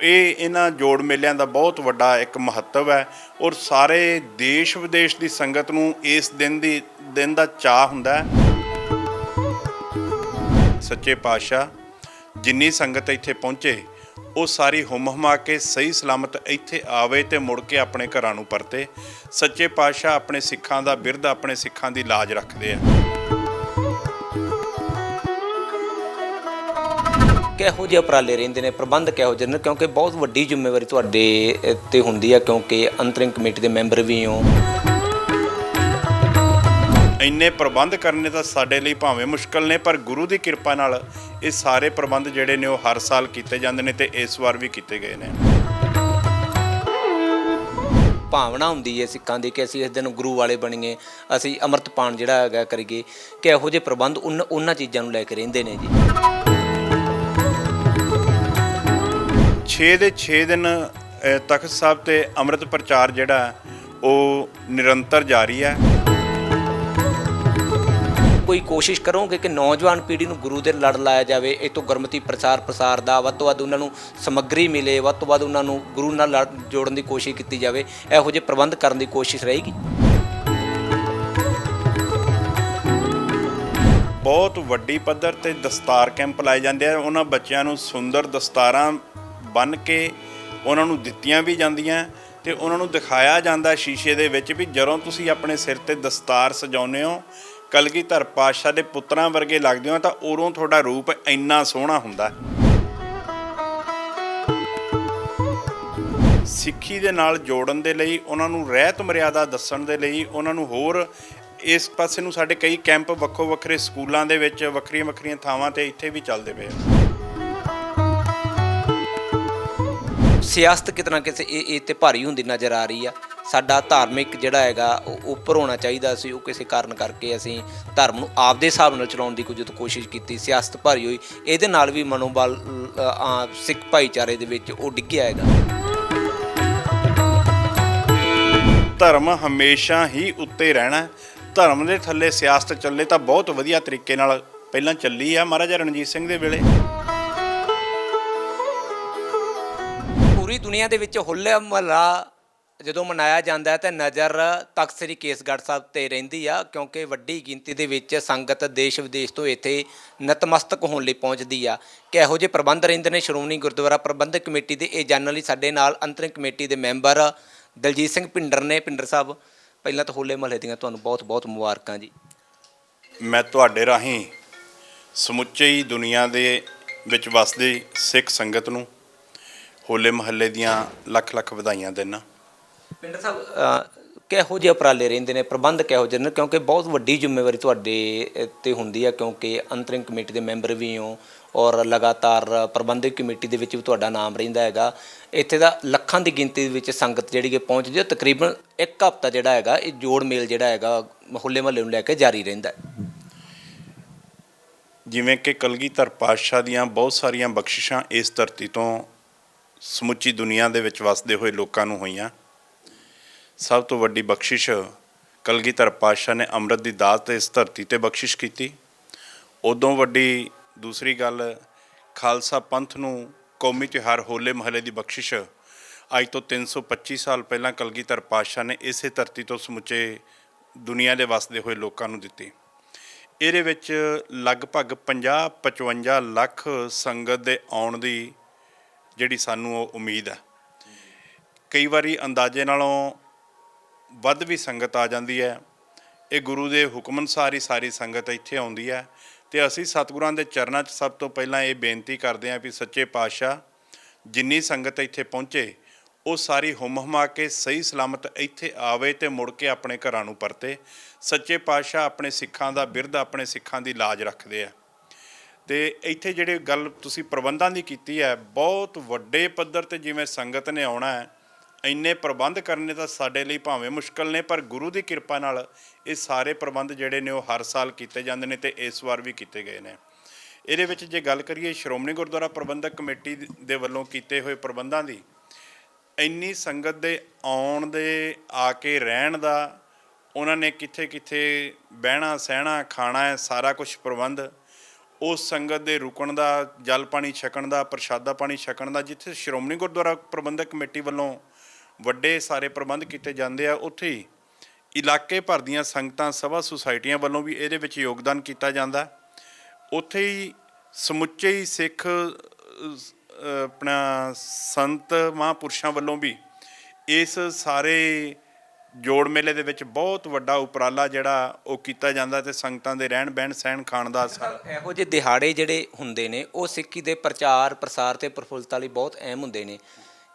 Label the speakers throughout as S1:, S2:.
S1: ਇਹ ਇਹਨਾਂ ਜੋੜ ਮੇਲਿਆਂ ਦਾ ਬਹੁਤ ਵੱਡਾ ਇੱਕ ਮਹੱਤਵ ਹੈ ਔਰ ਸਾਰੇ ਦੇਸ਼ ਵਿਦੇਸ਼ ਦੀ ਸੰਗਤ ਨੂੰ ਇਸ ਦਿਨ ਦੀ, ਦਿਨ ਦਾ ਚਾਹ ਹੁੰਦਾ ਹੈ। ਸੱਚੇ ਪਾਤਸ਼ਾਹ, ਜਿੰਨੀ ਸੰਗਤ ਇੱਥੇ ਪਹੁੰਚੇ, ਉਹ ਸਾਰੀ ਹੁਮ ਹੁਮਾ ਕੇ ਸਹੀ ਸਲਾਮਤ ਇੱਥੇ ਆਵੇ ਤੇ ਮੁੜ ਕੇ ਆਪਣੇ ਘਰਾਂ ਨੂੰ ਪਰਤੇ। ਸੱਚੇ ਪਾਤਸ਼ਾਹ ਆਪਣੇ ਸਿੱਖਾਂ ਦਾ ਬਿਰਧ, ਆਪਣੇ ਸਿੱਖਾਂ ਦੀ ਲਾਜ ਰੱਖਦੇ ਆ।
S2: ਕਿਹੋ ਜਿਹੇ ਉਪਰਾਲੇ ਰਹਿੰਦੇ ਨੇ ਪ੍ਰਬੰਧ ਕਿਹੋ ਜਿਹੇ ਨੇ? ਕਿਉਂਕਿ ਬਹੁਤ ਵੱਡੀ ਜ਼ਿੰਮੇਵਾਰੀ ਤੁਹਾਡੇ ਤੇ ਹੁੰਦੀ ਹੈ ਕਿਉਂਕਿ ਅੰਤਰਿੰਗ ਕਮੇਟੀ ਦੇ ਮੈਂਬਰ ਵੀ ਹੋ।
S1: ਇੰਨੇ ਪ੍ਰਬੰਧ ਕਰਨੇ ਤਾਂ ਸਾਡੇ ਲਈ ਭਾਵੇਂ ਮੁਸ਼ਕਲ ਨੇ ਪਰ ਗੁਰੂ ਦੀ ਕਿਰਪਾ ਨਾਲ ਇਹ ਸਾਰੇ ਪ੍ਰਬੰਧ ਜਿਹੜੇ ਨੇ ਉਹ ਹਰ ਸਾਲ ਕੀਤੇ ਜਾਂਦੇ ਨੇ ਤੇ ਇਸ ਵਾਰ ਵੀ ਕੀਤੇ ਗਏ ਨੇ।
S2: ਭਾਵਨਾ ਹੁੰਦੀ ਹੈ ਸਿੱਖਾਂ ਦੀ ਕਿ ਅਸੀਂ ਇਸ ਦਿਨ ਗੁਰੂ ਵਾਲੇ ਬਣੀਏ ਅਸੀਂ ਅੰਮ੍ਰਿਤਪਾਨ ਜਿਹੜਾ ਹੈਗਾ ਕਰੀਏ। ਕਿ ਇਹੋ ਜਿਹੇ ਪ੍ਰਬੰਧ ਉਹਨਾਂ ਚੀਜ਼ਾਂ ਨੂੰ ਲੈ ਕੇ ਰਹਿੰਦੇ ਨੇ ਜੀ।
S1: 6 ਦੇ 6 ਦਿਨ ਤਖਤ ਸਾਹਿਬ ਤੇ ਅੰਮ੍ਰਿਤ ਪ੍ਰਚਾਰ ਜਿਹੜਾ ਉਹ ਨਿਰੰਤਰ ਜਾਰੀ ਹੈ।
S2: ਕੋਈ ਕੋਸ਼ਿਸ਼ ਕਰੋਗੇ ਕਿ ਨੌਜਵਾਨ ਪੀੜ੍ਹੀ ਨੂੰ ਗੁਰੂ ਦੇ ਲੜ ਲਾਇਆ ਜਾਵੇ? ਇਹ ਤੋਂ ਗੁਰਮਤੀ ਪ੍ਰਚਾਰ ਪ੍ਰਸਾਰ ਦਾ ਵੱਧ ਤੋਂ ਵੱਧ ਉਹਨਾਂ ਨੂੰ ਸਮੱਗਰੀ ਮਿਲੇ ਵੱਧ ਤੋਂ ਵੱਧ ਉਹਨਾਂ ਨੂੰ ਗੁਰੂ ਨਾਲ ਲੜ ਜੋੜਨ ਦੀ ਕੋਸ਼ਿਸ਼ ਕੀਤੀ ਜਾਵੇ ਇਹੋ ਜਿਹੇ ਪ੍ਰਬੰਧ ਕਰਨ ਦੀ ਕੋਸ਼ਿਸ਼ ਰਹੇਗੀ?
S1: ਬਹੁਤ ਵੱਡੀ ਪੱਧਰ ਤੇ ਦਸਤਾਰ ਕੈਂਪ ਲਾਏ ਜਾਂਦੇ ਆ। ਉਹਨਾਂ ਬੱਚਿਆਂ ਨੂੰ ਸੁੰਦਰ ਦਸਤਾਰਾਂ ਬੰਨ ਕੇ ਉਹਨਾਂ ਨੂੰ ਦਿੱਤੀਆਂ ਵੀ ਜਾਂਦੀਆਂ ਤੇ ਉਹਨਾਂ ਨੂੰ ਦਿਖਾਇਆ ਜਾਂਦਾ ਸ਼ੀਸ਼ੇ ਦੇ ਵਿੱਚ ਵੀ ਜਦੋਂ ਤੁਸੀਂ ਆਪਣੇ ਸਿਰ ਤੇ ਦਸਤਾਰ ਸਜਾਉਂਦੇ ਹੋ, ਕਲਗੀਧਰ ਪਾਤਸ਼ਾਹ ਦੇ ਪੁੱਤਰਾਂ ਵਰਗੇ ਲੱਗਦੇ ਹੋ ਤਾਂ ਉਦੋਂ ਤੁਹਾਡਾ ਰੂਪ ਇੰਨਾ ਸੋਹਣਾ ਹੁੰਦਾ। ਸਿੱਖੀ ਦੇ ਨਾਲ ਜੋੜਨ ਦੇ ਲਈ, ਉਹਨਾਂ ਨੂੰ ਰਹਿਤ ਮਰਿਆਦਾ ਦੱਸਣ ਦੇ ਲਈ, ਉਹਨਾਂ ਨੂੰ ਹੋਰ ਇਸ ਪਾਸੇ ਨੂੰ ਸਾਡੇ ਕਈ ਕੈਂਪ ਵੱਖੋ ਵੱਖਰੇ ਸਕੂਲਾਂ ਦੇ ਵਿੱਚ ਵੱਖਰੀਆਂ ਵੱਖਰੀਆਂ ਥਾਵਾਂ ਤੇ ਇੱਥੇ ਵੀ ਚੱਲਦੇ ਪਏ ਆ।
S2: ਸਿਆਸਤ ਕਿਤਨਾ ਕਿਸੇ ਇਹ ਇਹ ਤੇ ਭਾਰੀ ਹੁੰਦੀ ਨਜ਼ਰ ਆ ਰਹੀ ਆ। ਸਾਡਾ ਧਾਰਮਿਕ ਜਿਹੜਾ ਹੈਗਾ ਉਹ ਉੱਪਰ ਹੋਣਾ ਚਾਹੀਦਾ ਸੀ ਉਹ ਕਿਸੇ ਕਾਰਨ ਕਰਕੇ ਅਸੀਂ ਧਰਮ ਨੂੰ ਆਪਦੇ ਹਿਸਾਬ ਨਾਲ ਚਲਾਉਣ ਦੀ ਕੁਝ ਕੋਸ਼ਿਸ਼ ਕੀਤੀ। ਸਿਆਸਤ ਭਾਰੀ ਹੋਈ ਇਹਦੇ ਨਾਲ ਵੀ ਮਨੋਬਲ ਅ, ਆ, ਸਿੱਖ ਭਾਈਚਾਰੇ ਦੇ ਵਿੱਚ ਉਹ ਡਿੱਗਿਆ ਹੈਗਾ।
S1: ਧਰਮ ਹਮੇਸ਼ਾ ਹੀ ਉੱਤੇ ਰਹਿਣਾ ਹੈ। ਧਰਮ ਦੇ ਥੱਲੇ ਸਿਆਸਤ ਚੱਲੇ ਤਾਂ ਬਹੁਤ ਵਧੀਆ ਤਰੀਕੇ ਨਾਲ ਪਹਿਲਾਂ ਚੱਲੀ ਆ। ਮਹਾਰਾਜਾ ਰਣਜੀਤ ਸਿੰਘ ਦੇ ਵੇਲੇ
S2: ਪੂਰੀ ਦੁਨੀਆ ਦੇ ਵਿੱਚ ਹੋਲਾ ਮਹੱਲਾ ਜਦੋਂ ਮਨਾਇਆ ਜਾਂਦਾ ਹੈ, ਤਾਂ ਨਜ਼ਰ ਤਖਤ ਸ੍ਰੀ ਕੇਸਗੜ੍ਹ ਸਾਹਿਬ ਤੇ ਰਹਿੰਦੀ ਆ, ਕਿਉਂਕਿ ਵੱਡੀ ਗਿਣਤੀ ਦੇ ਵਿੱਚ ਸੰਗਤ ਦੇਸ਼ ਵਿਦੇਸ਼ ਤੋਂ ਇੱਥੇ ਨਤਮਸਤਕ ਹੋਣ ਲਈ ਪਹੁੰਚਦੀ ਆ। ਕਿ ਇਹੋ ਜਿਹੇ ਪ੍ਰਬੰਧ ਰਹਿੰਦੇ ਨੇ? ਸ਼੍ਰੋਮਣੀ ਗੁਰਦੁਆਰਾ ਪ੍ਰਬੰਧਕ ਕਮੇਟੀ ਦੇ, ਇਹ ਜਾਣਨ ਲਈ ਸਾਡੇ ਨਾਲ ਅੰਤਰਿੰਗ ਕਮੇਟੀ ਦੇ ਮੈਂਬਰ ਦਲਜੀਤ ਸਿੰਘ ਪਿੰਡਰ ਨੇ। ਪਿੰਡਰ ਸਾਹਿਬ, ਪਹਿਲਾਂ ਤਾਂ ਹੋਲੇ ਮਹੱਲੇ ਦੀਆਂ ਤੁਹਾਨੂੰ ਬਹੁਤ-ਬਹੁਤ ਮੁਬਾਰਕਾਂ ਜੀ।
S1: ਮੈਂ ਤੁਹਾਡੇ ਰਾਹੀਂ ਸਮੁੱਚੀ ਦੁਨੀਆ ਦੇ ਵਿੱਚ ਵਸਦੀ ਸਿੱਖ ਸੰਗਤ ਨੂੰ ਹੋਲੇ ਮਹੱਲੇ ਦੀਆਂ ਲੱਖ ਲੱਖ ਵਧਾਈਆਂ ਦਿੰਦਾ।
S2: ਪਿੰਡਰ ਸਾਹਿਬ ਅ, ਕਿਹੋ ਜਿਹੇ ਉਪਰਾਲੇ ਰਹਿੰਦੇ ਨੇ? ਪ੍ਰਬੰਧ ਕਿਹੋ ਜਿਹੇ ਨੇ? ਕਿਉਂਕਿ ਬਹੁਤ ਵੱਡੀ ਜ਼ਿੰਮੇਵਾਰੀ ਤੁਹਾਡੇ ਅ, ਤੇ ਹੁੰਦੀ ਹੈ ਕਿਉਂਕਿ ਅੰਤਰਿੰਗ ਕਮੇਟੀ ਦੇ ਮੈਂਬਰ ਵੀ ਹੋ ਔਰ ਲਗਾਤਾਰ ਪ੍ਰਬੰਧਕ ਕਮੇਟੀ ਦੇ ਵਿੱਚ ਵੀ ਤੁਹਾਡਾ ਨਾਮ ਰਹਿੰਦਾ ਹੈਗਾ। ਇੱਥੇ ਦਾ ਲੱਖਾਂ ਦੀ ਗਿਣਤੀ ਦੇ ਵਿੱਚ ਸੰਗਤ ਜਿਹੜੀ ਕਿ ਪਹੁੰਚਦੀ ਹੈ ਤਕਰੀਬਨ ਇੱਕ ਹਫ਼ਤਾ ਜਿਹੜਾ ਹੈਗਾ ਇਹ ਜੋੜ ਮੇਲ ਜਿਹੜਾ ਹੈਗਾ ਹੋਲੇ ਮਹੱਲੇ ਨੂੰ ਲੈ ਕੇ ਜਾਰੀ ਰਹਿੰਦਾ ਹੈ।
S1: ਜਿਵੇਂ ਕਿ ਕਲਗੀਧਰ ਪਾਤਸ਼ਾਹ ਦੀਆਂ ਬਹੁਤ ਸਾਰੀਆਂ ਬਖਸ਼ਿਸ਼ਾਂ ਇਸ ਧਰਤੀ ਤੋਂ ਸਮੁੱਚੀ ਦੁਨੀਆ ਦੇ ਵਿੱਚ ਵਸਦੇ ਹੋਏ ਲੋਕਾਂ ਨੂੰ ਹੋਈਆਂ। ਸਭ ਤੋਂ ਵੱਡੀ ਬਖਸ਼ਿਸ਼ ਕਲਗੀਧਰ ਪਾਤਸ਼ਾਹ ਨੇ ਅੰਮ੍ਰਿਤ ਦੀ ਦਾਤ 'ਤੇ ਇਸ ਧਰਤੀ ਤੇ ਬਖਸ਼ਿਸ਼ ਕੀਤੀ। ਉਦੋਂ ਵੱਡੀ ਦੂਸਰੀ ਗੱਲ, ਖਾਲਸਾ ਪੰਥ ਨੂੰ ਕੌਮੀ ਤਿਉਹਾਰ ਹੋਲੇ ਮਹੱਲੇ ਦੀ ਬਖਸ਼ਿਸ਼। ਅੱਜ ਤੋਂ 325 ਸਾਲ ਪਹਿਲਾਂ ਕਲਗੀਧਰ ਪਾਤਸ਼ਾਹ ਨੇ ਇਸੇ ਧਰਤੀ ਤੋਂ ਸਮੁੱਚੇ ਦੁਨੀਆ ਦੇ ਵਸਦੇ ਹੋਏ ਲੋਕਾਂ ਨੂੰ ਦਿੱਤੀ। ਇਹਦੇ ਵਿੱਚ ਲਗਭਗ 50-55 ਲੱਖ ਸੰਗਤ ਦੇ ਆਉਣ ਦੀ ਜਿਹੜੀ ਸਾਨੂੰ ਉਹ ਉਮੀਦ ਹੈ। ਕਈ ਵਾਰੀ ਅੰਦਾਜ਼ੇ ਨਾਲੋਂ ਵੱਧ ਵੀ ਸੰਗਤ ਆ ਜਾਂਦੀ ਹੈ। ਇਹ ਗੁਰੂ ਦੇ ਹੁਕਮ ਅਨੁਸਾਰ ਹੀ ਸਾਰੀ ਸੰਗਤ ਇੱਥੇ ਆਉਂਦੀ ਹੈ ਤੇ ਅਸੀਂ ਸਤਿਗੁਰਾਂ ਦੇ ਚਰਨਾਂ 'ਚ ਸਭ ਤੋਂ ਪਹਿਲਾਂ ਇਹ ਬੇਨਤੀ ਕਰਦੇ ਹਾਂ ਵੀ ਸੱਚੇ ਪਾਤਸ਼ਾਹ ਜਿੰਨੀ ਸੰਗਤ ਇੱਥੇ ਪਹੁੰਚੇ, ਉਹ ਸਾਰੀ ਹੁਮ ਹੁਮਾ ਕੇ ਸਹੀ ਸਲਾਮਤ ਇੱਥੇ ਆਵੇ ਤੇ ਮੁੜ ਕੇ ਆਪਣੇ ਘਰਾਂ ਨੂੰ ਪਰਤੇ। ਸੱਚੇ ਪਾਤਸ਼ਾਹ ਆਪਣੇ ਸਿੱਖਾਂ ਦਾ ਬਿਰਧ, ਆਪਣੇ ਸਿੱਖਾਂ ਦੀ ਲਾਜ ਰੱਖਦੇ ਆ। ਤੇ ਇੱਥੇ ਜਿਹੜੇ ਗੱਲ ਤੁਸੀਂ ਪ੍ਰਬੰਧਾਂ ਦੀ ਕੀਤੀ ਹੈ, ਬਹੁਤ ਵੱਡੇ ਪੱਧਰ ਤੇ ਜਿਵੇਂ ਸੰਗਤ ਨੇ ਆਉਣਾ ਹੈ, ਇੰਨੇ ਪ੍ਰਬੰਧ ਕਰਨੇ ਤਾਂ ਸਾਡੇ ਲਈ ਭਾਵੇਂ ਮੁਸ਼ਕਲ ਨੇ, ਪਰ ਗੁਰੂ ਦੀ ਕਿਰਪਾ ਨਾਲ ਇਹ ਸਾਰੇ ਪ੍ਰਬੰਧ ਜਿਹੜੇ ਨੇ ਉਹ ਹਰ ਸਾਲ ਕੀਤੇ ਜਾਂਦੇ ਨੇ ਤੇ ਇਸ ਵਾਰ ਵੀ ਕੀਤੇ ਗਏ ਨੇ। ਇਹਦੇ ਵਿੱਚ ਜੇ ਗੱਲ ਕਰੀਏ, ਸ਼੍ਰੋਮਣੀ ਗੁਰਦੁਆਰਾ ਪ੍ਰਬੰਧਕ ਕਮੇਟੀ ਦੇ ਵੱਲੋਂ ਕੀਤੇ ਹੋਏ ਪ੍ਰਬੰਧਾਂ ਦੀ, ਇੰਨੀ ਸੰਗਤ ਦੇ ਆਉਣ ਦੇ, ਆ ਕੇ ਰਹਿਣ ਦਾ, ਉਹਨਾਂ ਨੇ ਕਿੱਥੇ ਕਿੱਥੇ ਬਹਿਣਾ, ਸਹਿਣਾ, ਖਾਣਾ ਹੈ, ਸਾਰਾ ਕੁਝ ਪ੍ਰਬੰਧ ਉਸ ਸੰਗਤ ਦੇ ਰੁਕਣ ਦਾ, ਜਲ ਪਾਣੀ ਛਕਣ ਦਾ, ਪ੍ਰਸ਼ਾਦਾ ਪਾਣੀ ਛਕਣ ਦਾ, ਜਿੱਥੇ ਸ਼੍ਰੋਮਣੀ ਗੁਰਦੁਆਰਾ ਪ੍ਰਬੰਧਕ ਕਮੇਟੀ ਵੱਲੋਂ ਵੱਡੇ ਸਾਰੇ ਪ੍ਰਬੰਧ ਕੀਤੇ ਜਾਂਦੇ ਆ, ਉੱਥੇ ਹੀ ਇਲਾਕੇ ਭਰ ਦੀਆਂ ਸੰਗਤਾਂ, ਸਭਾ ਸੁਸਾਇਟੀਆਂ ਵੱਲੋਂ ਵੀ ਇਹਦੇ ਵਿੱਚ ਯੋਗਦਾਨ ਕੀਤਾ ਜਾਂਦਾ। ਉੱਥੇ ਹੀ ਸਮੁੱਚੇ ਹੀ ਸਿੱਖ ਆਪਣਾ ਸੰਤ ਮਹਾਂਪੁਰਸ਼ਾਂ ਵੱਲੋਂ ਵੀ ਇਸ ਸਾਰੇ ਜੋੜ ਮੇਲੇ ਦੇ ਵਿੱਚ ਬਹੁਤ ਵੱਡਾ ਉਪਰਾਲਾ ਜਿਹੜਾ ਉਹ ਕੀਤਾ ਜਾਂਦਾ ਤੇ ਸੰਗਤਾਂ ਦੇ ਰਹਿਣ ਬਹਿਣ ਸਹਿਣ ਖਾਣ ਦਾ ਸਾਰਾ
S2: ਇਹੋ ਜਿਹੇ ਦਿਹਾੜੇ ਜਿਹੜੇ ਹੁੰਦੇ ਨੇ, ਉਹ ਸਿੱਖੀ ਦੇ ਪ੍ਰਚਾਰ, ਪ੍ਰਸਾਰ ਤੇ ਪ੍ਰਫੁੱਲਤਾ ਲਈ ਬਹੁਤ ਅਹਿਮ ਹੁੰਦੇ ਨੇ।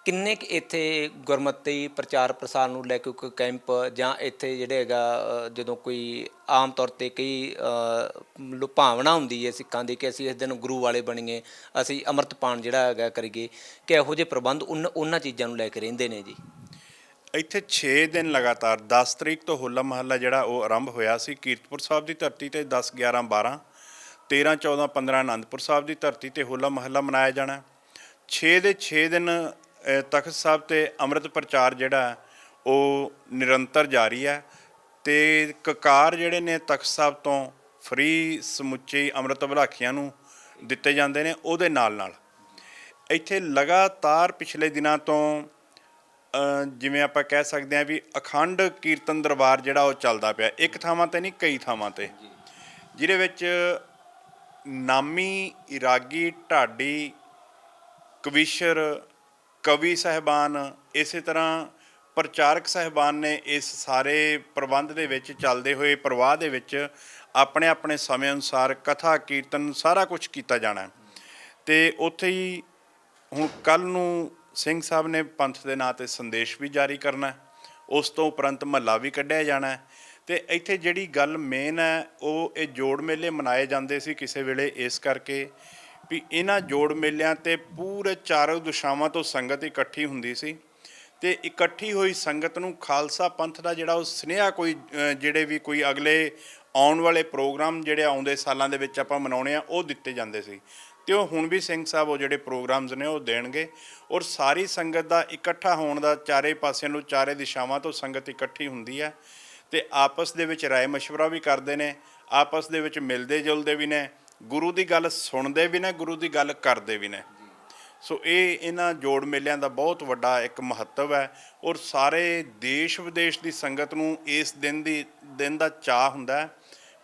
S2: ਕਿੰਨੇ ਕੁ ਇੱਥੇ ਗੁਰਮਤਿ ਪ੍ਰਚਾਰ ਪ੍ਰਸਾਰ ਨੂੰ ਲੈ ਕੇ ਕੋਈ ਕੈਂਪ ਜਾਂ ਇੱਥੇ ਜਿਹੜੇ ਹੈਗਾ ਜਦੋਂ ਕੋਈ ਆਮ ਤੌਰ ਤੇ ਕਈ ਭਾਵਨਾ ਹੁੰਦੀ ਹੈ ਸਿੱਖਾਂ ਦੀ ਕਿ ਅਸੀਂ ਇਸ ਦਿਨ ਗੁਰੂ ਵਾਲੇ ਬਣੀਏ, ਅਸੀਂ ਅੰਮ੍ਰਿਤਪਾਨ ਜਿਹੜਾ ਹੈਗਾ ਕਰੀਏ, ਕਿ ਇਹੋ ਜਿਹੇ ਪ੍ਰਬੰਧ ਉਨ- ਉਹਨਾਂ ਚੀਜ਼ਾਂ ਨੂੰ ਲੈ ਕੇ ਰਹਿੰਦੇ ਨੇ ਜੀ।
S1: ਇੱਥੇ 6 ਦਿਨ ਲਗਾਤਾਰ 10 ਤਰੀਕ ਤੋਂ ਹੋਲਾ ਮਹੱਲਾ ਜਿਹੜਾ ਉਹ ਆਰੰਭ ਹੋਇਆ ਸੀ। ਕੀਰਤਪੁਰ ਸਾਹਿਬ ਦੀ ਧਰਤੀ ਤੇ 10 11 12 13 14 15 ਆਨੰਦਪੁਰ ਸਾਹਿਬ ਦੀ ਧਰਤੀ ਤੇ ਹੋਲਾ ਮਹੱਲਾ ਮਨਾਇਆ ਜਾਣਾ। 6 ਦੇ 6 ਦਿਨ ਤਖਤ ਸਾਹਿਬ ਤੇ ਅੰਮ੍ਰਿਤ ਪ੍ਰਚਾਰ ਜਿਹੜਾ, ਉਹ ਨਿਰੰਤਰ ਜਾਰੀ ਹੈ। ਤੇ ਕਕਾਰ ਜਿਹੜੇ ਨੇ ਤਖਤ ਸਾਹਿਬ ਤੋਂ ਫ੍ਰੀ ਸਮੁੱਚੇ ਅੰਮ੍ਰਿਤ ਭਲਾਖੀਆਂ ਨੂੰ ਦਿੱਤੇ ਜਾਂਦੇ ਨੇ, ਉਹਦੇ ਨਾਲ ਨਾਲ ਇੱਥੇ ਲਗਾਤਾਰ ਪਿਛਲੇ ਦਿਨਾਂ ਤੋਂ ਜਿਵੇਂ ਆਪਾਂ ਕਹਿ ਸਕਦੇ ਹਾਂ ਵੀ ਅਖੰਡ ਕੀਰਤਨ ਦਰਬਾਰ ਜਿਹੜਾ ਉਹ ਚੱਲਦਾ ਪਿਆ। ਇੱਕ ਥਾਵਾਂ ਤੇ ਨਹੀਂ ਕਈ ਥਾਵਾਂ ਤੇ। ਜਿਹਦੇ ਵਿੱਚ ਨਾਮੀ ਇਰਾਗੀ ਢਾਡੀ ਕਵੀਸ਼ਰ ਕਵੀ ਸਹਿਬਾਨ ਇਸੇ ਤਰ੍ਹਾਂ ਪ੍ਰਚਾਰਕ ਸਹਿਬਾਨ ਨੇ ਇਸ ਸਾਰੇ ਪ੍ਰਬੰਧ ਦੇ ਵਿੱਚ ਚੱਲਦੇ ਹੋਏ ਪ੍ਰਵਾਹ ਦੇ ਵਿੱਚ ਆਪਣੇ ਆਪਣੇ ਸਮੇਂ ਅਨੁਸਾਰ ਕਥਾ ਕੀਰਤਨ ਸਾਰਾ ਕੁਝ ਕੀਤਾ ਜਾਣਾ। ਤੇ ਉੱਥੇ ਹੀ ਹੁਣ ਕੱਲ ਨੂੰ ਸਿੰਘ ਸਾਹਿਬ ਨੇ ਪੰਥ ਦੇ ਨਾਂ ਤੇ ਸੰਦੇਸ਼ ਵੀ ਜਾਰੀ ਕਰਨਾ ਉਸ ਤੋਂ ਉਪਰੰਤ ਮਹੱਲਾ ਵੀ ਕੱਢਿਆ ਜਾਣਾ ਹੈ। ਤੇ ਇੱਥੇ ਜਿਹੜੀ ਗੱਲ ਮੇਨ ਹੈ, ਉਹ ਇਹ ਜੋੜ ਮੇਲੇ ਮਨਾਏ ਜਾਂਦੇ ਸੀ ਕਿਸੇ ਵੇਲੇ, ਇਸ ਕਰਕੇ ਵੀ ਇਹਨਾਂ ਜੋੜ ਮੇਲਿਆਂ ਤੇ ਪੂਰੇ ਚਾਰੋਂ ਦਿਸ਼ਾਵਾਂ ਤੋਂ ਸੰਗਤ ਇਕੱਠੀ ਹੁੰਦੀ ਸੀ। ਤੇ ਇਕੱਠੀ ਹੋਈ ਸੰਗਤ ਨੂੰ ਖਾਲਸਾ ਪੰਥ ਦਾ ਜਿਹੜਾ ਉਹ ਸੁਨੇਹਾ ਕੋਈ ਜਿਹੜੇ ਵੀ ਕੋਈ ਅਗਲੇ ਆਉਣ ਵਾਲੇ ਪ੍ਰੋਗਰਾਮ ਜਿਹੜੇ ਆਉਂਦੇ ਸਾਲਾਂ ਦੇ ਵਿੱਚ ਆਪਾਂ ਮਨਾਉਣੇ ਆ ਉਹ ਦਿੱਤੇ ਜਾਂਦੇ ਸੀ। ਤੇ ਉਹ ਹੁਣ ਵੀ ਸਿੰਘ ਸਾਹਿਬ ਉਹ ਜਿਹੜੇ ਪ੍ਰੋਗਰਾਮਸ ਨੇ ਉਹ ਦੇਣਗੇ ਔਰ ਸਾਰੀ ਸੰਗਤ ਦਾ ਇਕੱਠਾ ਹੋਣ ਦਾ ਚਾਰੇ ਪਾਸਿਆਂ ਨੂੰ ਚਾਰੇ ਦਿਸ਼ਾਵਾਂ ਤੋਂ ਸੰਗਤ ਇਕੱਠੀ ਹੁੰਦੀ ਹੈ ਤੇ ਆਪਸ ਦੇ ਵਿੱਚ ਰਾਏ ਮਸ਼ਵਰਾ ਵੀ ਕਰਦੇ ਨੇ, ਆਪਸ ਦੇ ਵਿੱਚ ਮਿਲਦੇ ਜੁਲਦੇ ਵੀ ਨੇ, ਗੁਰੂ ਦੀ ਗੱਲ ਸੁਣਦੇ ਵੀ ਨੇ, ਗੁਰੂ ਦੀ ਗੱਲ ਕਰਦੇ ਵੀ ਨੇ। ਸੋ ਇਹ ਇਹਨਾਂ ਜੋੜ ਮੇਲਿਆਂ ਦਾ ਬਹੁਤ ਵੱਡਾ ਇੱਕ ਮਹੱਤਵ ਹੈ ਔਰ ਸਾਰੇ ਦੇਸ਼ ਵਿਦੇਸ਼ ਦੀ ਸੰਗਤ ਨੂੰ ਇਸ ਦਿਨ ਦੀ, ਦਿਨ ਦਾ ਚਾਹ ਹੁੰਦਾ ਹੈ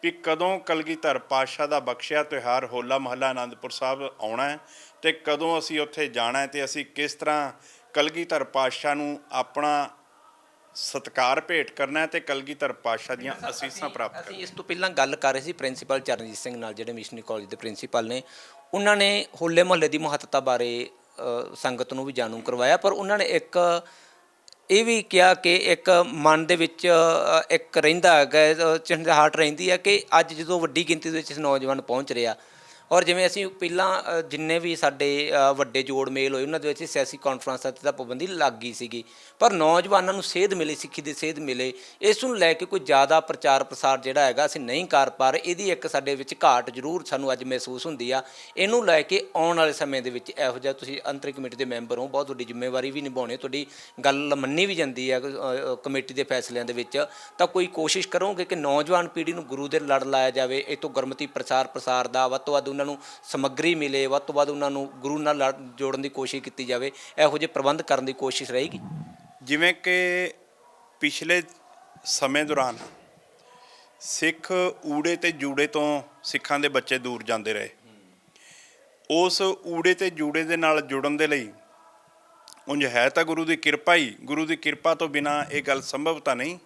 S1: ਵੀ ਕਦੋਂ ਕਲਗੀਧਰ ਪਾਤਸ਼ਾਹ ਦਾ ਬਖਸ਼ਿਆ ਤਿਉਹਾਰ ਹੋਲਾ ਮਹੱਲਾ ਆਨੰਦਪੁਰ ਸਾਹਿਬ ਆਉਣਾ ਹੈ ਤੇ ਕਦੋਂ ਅਸੀਂ ਉੱਥੇ ਜਾਣਾ ਹੈ ਤੇ ਅਸੀਂ ਕਿਸ ਤਰ੍ਹਾਂ ਕਲਗੀਧਰ ਪਾਤਸ਼ਾਹ ਨੂੰ ਆਪਣਾ ਸਤਕਾਰ ਭੇਟ ਕਰਨਾ ਹੈ ਤੇ ਕਲਗੀਧਰ ਪਾਤਸ਼ਾਹ ਦੀਆਂ ਅਸੀਸਾਂ ਪ੍ਰਾਪਤ
S2: ਅਸੀਂ ਇਸ ਤੋਂ ਪਹਿਲਾਂ ਗੱਲ ਕਰ ਰਹੇ ਸੀ ਪ੍ਰਿੰਸੀਪਲ ਚਰਨਜੀਤ ਸਿੰਘ ਨਾਲ ਜਿਹੜੇ ਮਿਸ਼ਨਰੀ ਕਾਲਜ ਦੇ ਪ੍ਰਿੰਸੀਪਲ ਨੇ। ਉਹਨਾਂ ਨੇ ਹੋਲੇ ਮਹੱਲੇ ਦੀ ਮਹੱਤਤਾ ਬਾਰੇ ਸੰਗਤ ਨੂੰ ਵੀ ਜਾਣੂ ਕਰਵਾਇਆ ਪਰ ਉਹਨਾਂ ਨੇ ਇੱਕ ਇਹ ਵੀ ਕਿਹਾ ਕਿ ਇੱਕ ਮਨ ਦੇ ਵਿੱਚ ਇੱਕ ਰਹਿੰਦਾ ਹੈਗਾ ਚਿੰਤਾਹਟ ਰਹਿੰਦੀ ਹੈ ਕਿ ਅੱਜ ਜਦੋਂ ਵੱਡੀ ਗਿਣਤੀ ਦੇ ਵਿੱਚ ਨੌਜਵਾਨ ਪਹੁੰਚ ਰਿਹਾ ਔਰ ਜਿਵੇਂ ਅਸੀਂ ਪਹਿਲਾਂ ਜਿੰਨੇ ਵੀ ਸਾਡੇ ਵੱਡੇ ਜੋੜ ਮੇਲ ਹੋਏ, ਉਹਨਾਂ ਦੇ ਵਿੱਚ ਸਿਆਸੀ ਕਾਨਫਰੰਸਾਂ ਤੇ ਤਾਂ ਪਾਬੰਦੀ ਲੱਗ ਗਈ ਸੀਗੀ। ਪਰ ਨੌਜਵਾਨਾਂ ਨੂੰ ਸੇਧ ਮਿਲੀ, ਸਿੱਖੀ ਦੀ ਸੇਧ ਮਿਲੇ। ਇਸ ਨੂੰ ਲੈ ਕੇ ਕੋਈ ਜ਼ਿਆਦਾ ਪ੍ਰਚਾਰ ਪ੍ਰਸਾਰ ਜਿਹੜਾ ਹੈਗਾ ਅਸੀਂ ਨਹੀਂ ਕਰ ਪਾ ਰਹੇ। ਇਹਦੀ ਇੱਕ ਸਾਡੇ ਵਿੱਚ ਘਾਟ ਜ਼ਰੂਰ ਸਾਨੂੰ ਅੱਜ ਮਹਿਸੂਸ ਹੁੰਦੀ ਆ। ਇਹਨੂੰ ਲੈ ਕੇ ਆਉਣ ਵਾਲੇ ਸਮੇਂ ਦੇ ਵਿੱਚ ਇਹੋ ਜਿਹਾ ਤੁਸੀਂ ਅੰਤਰਿਕ ਕਮੇਟੀ ਦੇ ਮੈਂਬਰ ਹੋ, ਬਹੁਤ ਵੱਡੀ ਜ਼ਿੰਮੇਵਾਰੀ ਵੀ ਨਿਭਾਉਣੀ ਤੁਹਾਡੀ ਗੱਲ ਮੰਨੀ ਵੀ ਜਾਂਦੀ ਹੈ ਕਮੇਟੀ ਦੇ ਫੈਸਲਿਆਂ ਦੇ ਵਿੱਚ। ਤਾਂ ਕੋਈ ਕੋਸ਼ਿਸ਼ ਕਰੋਗੇ ਕਿ ਨੌਜਵਾਨ ਪੀੜ੍ਹੀ ਨੂੰ ਗੁਰੂ ਦੇ ਲੜ ਲਾਇਆ ਜਾਵੇ, ਇਹ ਤੋਂ ਗੁਰਮਤੀ ਪ੍ਰਚਾਰ ਪ੍ਰਸਾਰ ਦਾ, ਵੱਧ ਤੋਂ ਵੱਧ ਉਹਨਾਂ ਨੂੰ ਸਮੱਗਰੀ ਮਿਲੇ, ਵੱਧ ਤੋਂ ਵੱਧ ਉਹਨਾਂ ਨੂੰ ਗੁਰੂ ਨਾਲ ਲੜ- ਜੋੜਨ ਦੀ ਕੋਸ਼ਿਸ਼ ਕੀਤੀ ਜਾਵੇ, ਇਹੋ ਜਿਹੇ ਪ੍ਰਬੰਧ ਕਰਨ ਦੀ ਕੋਸ਼ਿਸ਼ ਰਹੇਗੀ?
S1: ਜਿਵੇਂ ਕਿ ਪਿਛਲੇ ਸਮੇਂ ਦੌਰਾਨ ਸਿੱਖ ਊੜੇ ਤੇ ਜੂੜੇ ਤੋਂ ਸਿੱਖਾਂ ਦੇ ਬੱਚੇ ਦੂਰ ਜਾਂਦੇ ਰਹੇ। ਉਸ ਊੜੇ ਤੇ ਜੂੜੇ ਦੇ ਨਾਲ ਜੁੜਨ ਦੇ ਲਈ ਉਂਝ ਹੈ ਤਾਂ ਗੁਰੂ ਦੀ ਕਿਰਪਾ ਹੀ, ਗੁਰੂ ਦੀ ਕਿਰਪਾ ਤੋਂ ਬਿਨਾ ਇਹ ਗੱਲ ਸੰਭਵ ਤਾਂ ਨਹੀਂ।